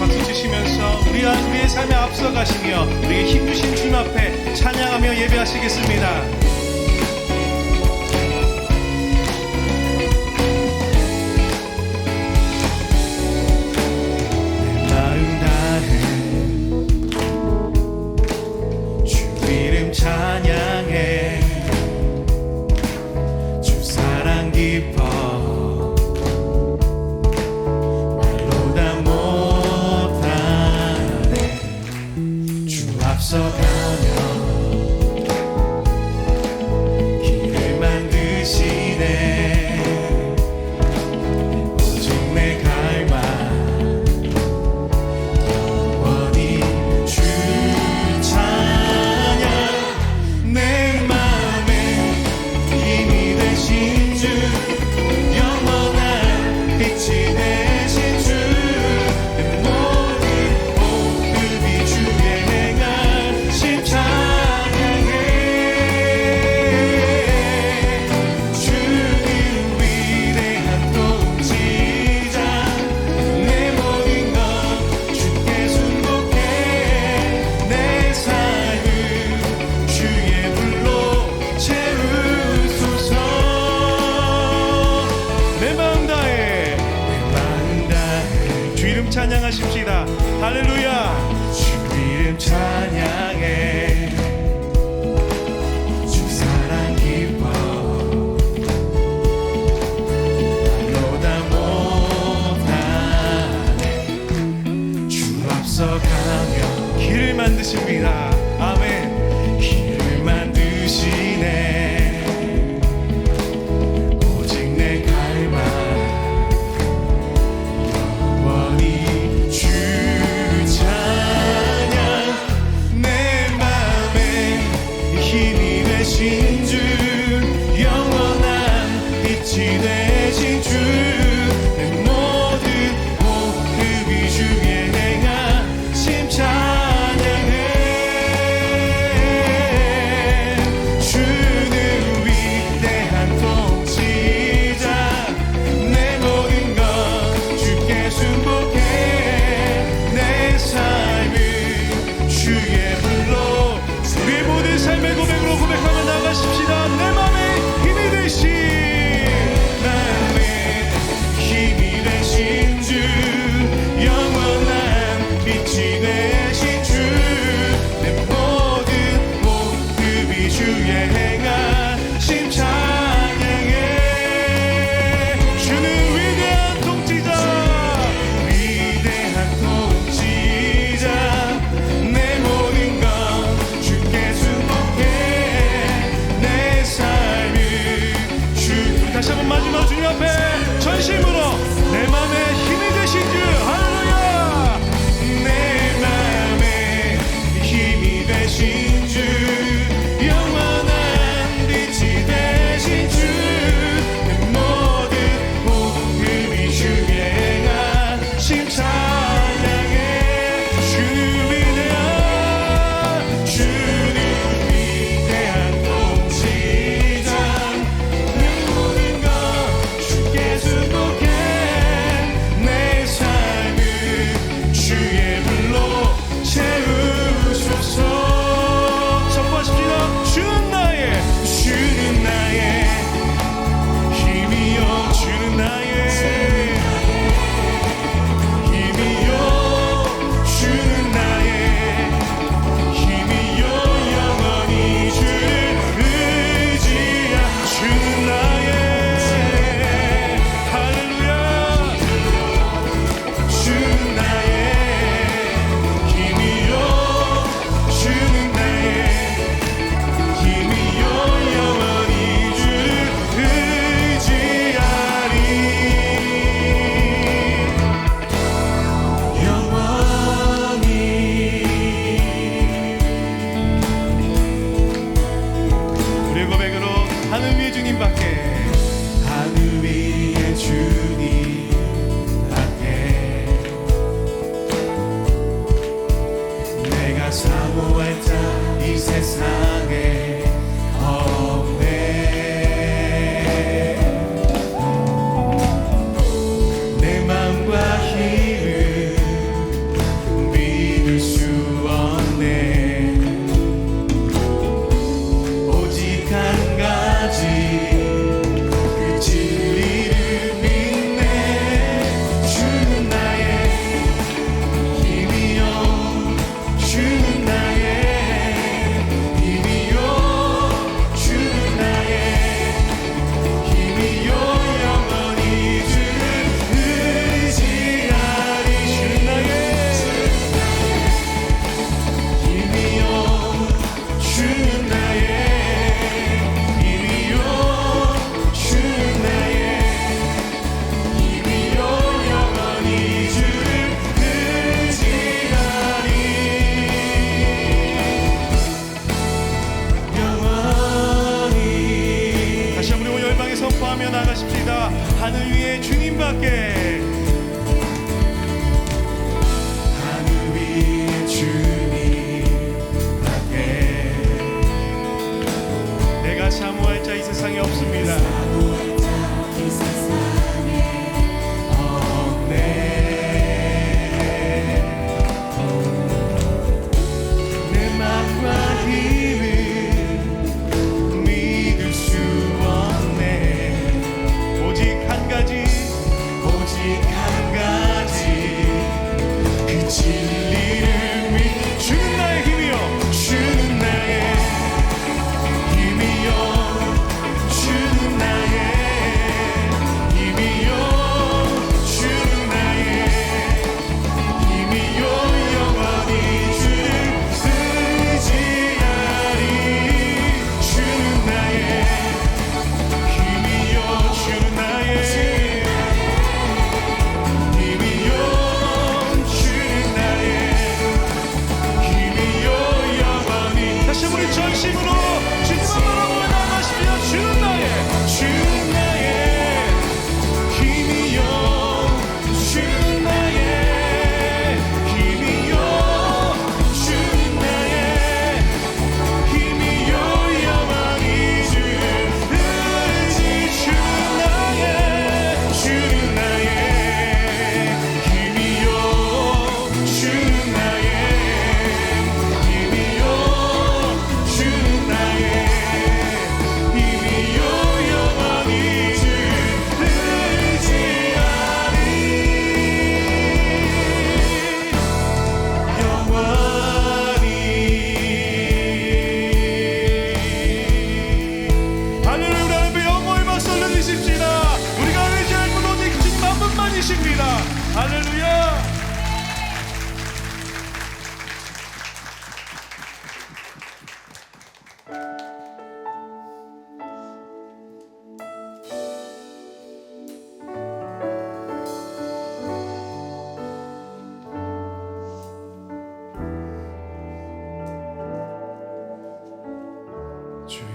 박수 치시면서 우리와 우리의 삶에 앞서가시며 우리의 힘주신 주님 앞에 찬양하며 예배하시겠습니다. I've so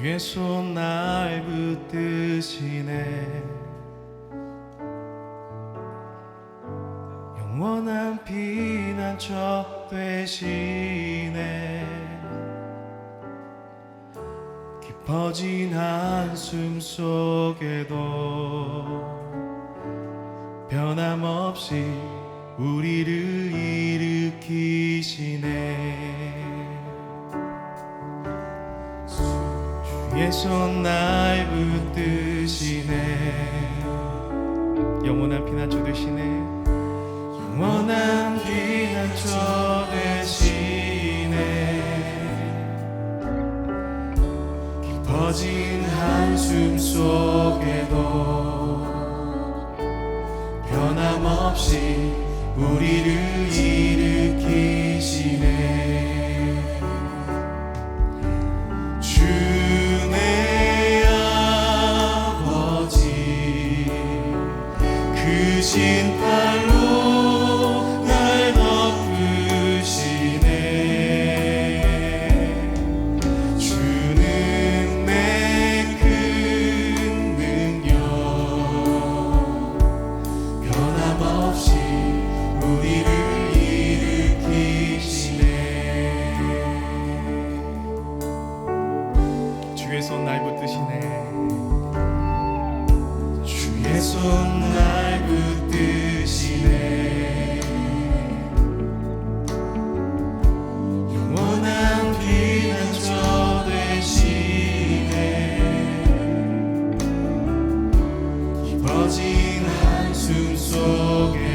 주의 손 날 붙드시네. 영원한 피난처 되시네. 깊어진 한숨 속에도 변함없이 우리를 손 날 붙드시네. 영원한 피난처 되시네. 영원한 피난처 되시네. 깊어진 한숨 속에도 변함없이 우리를 이 꺼진 한숨 속에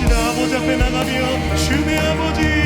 주신 아버지 앞에 나가며 주의 아버지.